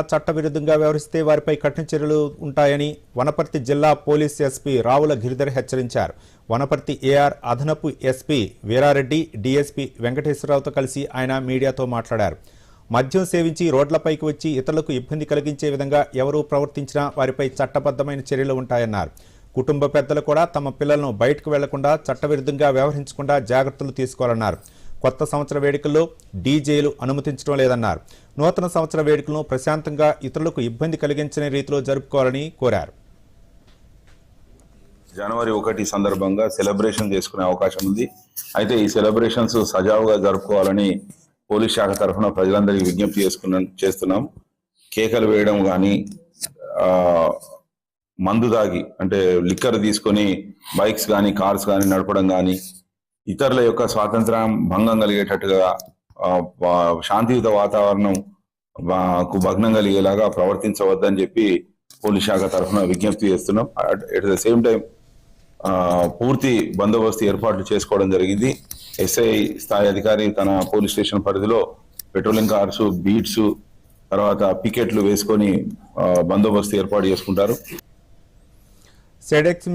చట్టవిరుద్ధంగా వ్యవహరిస్తే వారిపై కఠిన చర్యలు ఉంటాయని వనపర్తి జిల్లా పోలీస్ ఎస్పీ రావుల గిరిధర్ హెచ్చరించారు. వనపర్తి ఏఆర్ అదనపు ఎస్పీ వీరారెడ్డి డీఎస్పీ వెంకటేశ్వరరావుతో కలిసి ఆయన మీడియాతో మాట్లాడారు. మద్యం సేవించి రోడ్లపైకి వచ్చి ఇతరులకు ఇబ్బంది కలిగించే విధంగా ఎవరూ ప్రవర్తించినా వారిపై చట్టబద్ధమైన చర్యలు ఉంటాయన్నారు. కుటుంబ పెద్దలు కూడా తమ పిల్లలను బయటకు వెళ్ళకుండా చట్టవిరుద్ధంగా వ్యవహరించకుండా జాగ్రత్తలు తీసుకోవాలన్నారు. కొత్త సంవత్సర వేడుకల్లో డీజేలు అనుమతించడం లేదన్నారు. నూతన సంవత్సర వేడుకలను ప్రశాంతంగా ఇతరులకు ఇబ్బంది కలిగించని రీతిలో జరుపుకోవాలని కోరారు. జనవరి ఒకటి సందర్భంగా సెలబ్రేషన్ చేసుకునే అవకాశం ఉంది. అయితే ఈ సెలబ్రేషన్స్ సజావుగా జరుపుకోవాలని పోలీస్ శాఖ తరఫున ప్రజలందరికీ విజ్ఞప్తి చేసుకున్న చేస్తున్నాం. కేకలు వేయడం కానీ మందు దాగి అంటే లిక్కర్ తీసుకొని బైక్స్ కానీ కార్స్ కానీ నడపడం కానీ ఇతరుల యొక్క స్వాతంత్రం భంగం కలిగేటట్టుగా శాంతియుత వాతావరణం కు భగ్నం కలిగేలాగా ప్రవర్తించవద్దని చెప్పి పోలీస్ శాఖ తరఫున విజ్ఞప్తి చేస్తున్నాం. అట్ ద సేమ్ టైం పూర్తి బందోబస్తు ఏర్పాట్లు చేసుకోవడం జరిగింది. ఎస్ఐ స్థాయి అధికారి తన పోలీస్ స్టేషన్ పరిధిలో పెట్రోలింగ్ కార్స్ బీట్స్ తర్వాత పికెట్లు వేసుకొని బందోబస్తు ఏర్పాటు చేసుకుంటారు. సెడెక్స్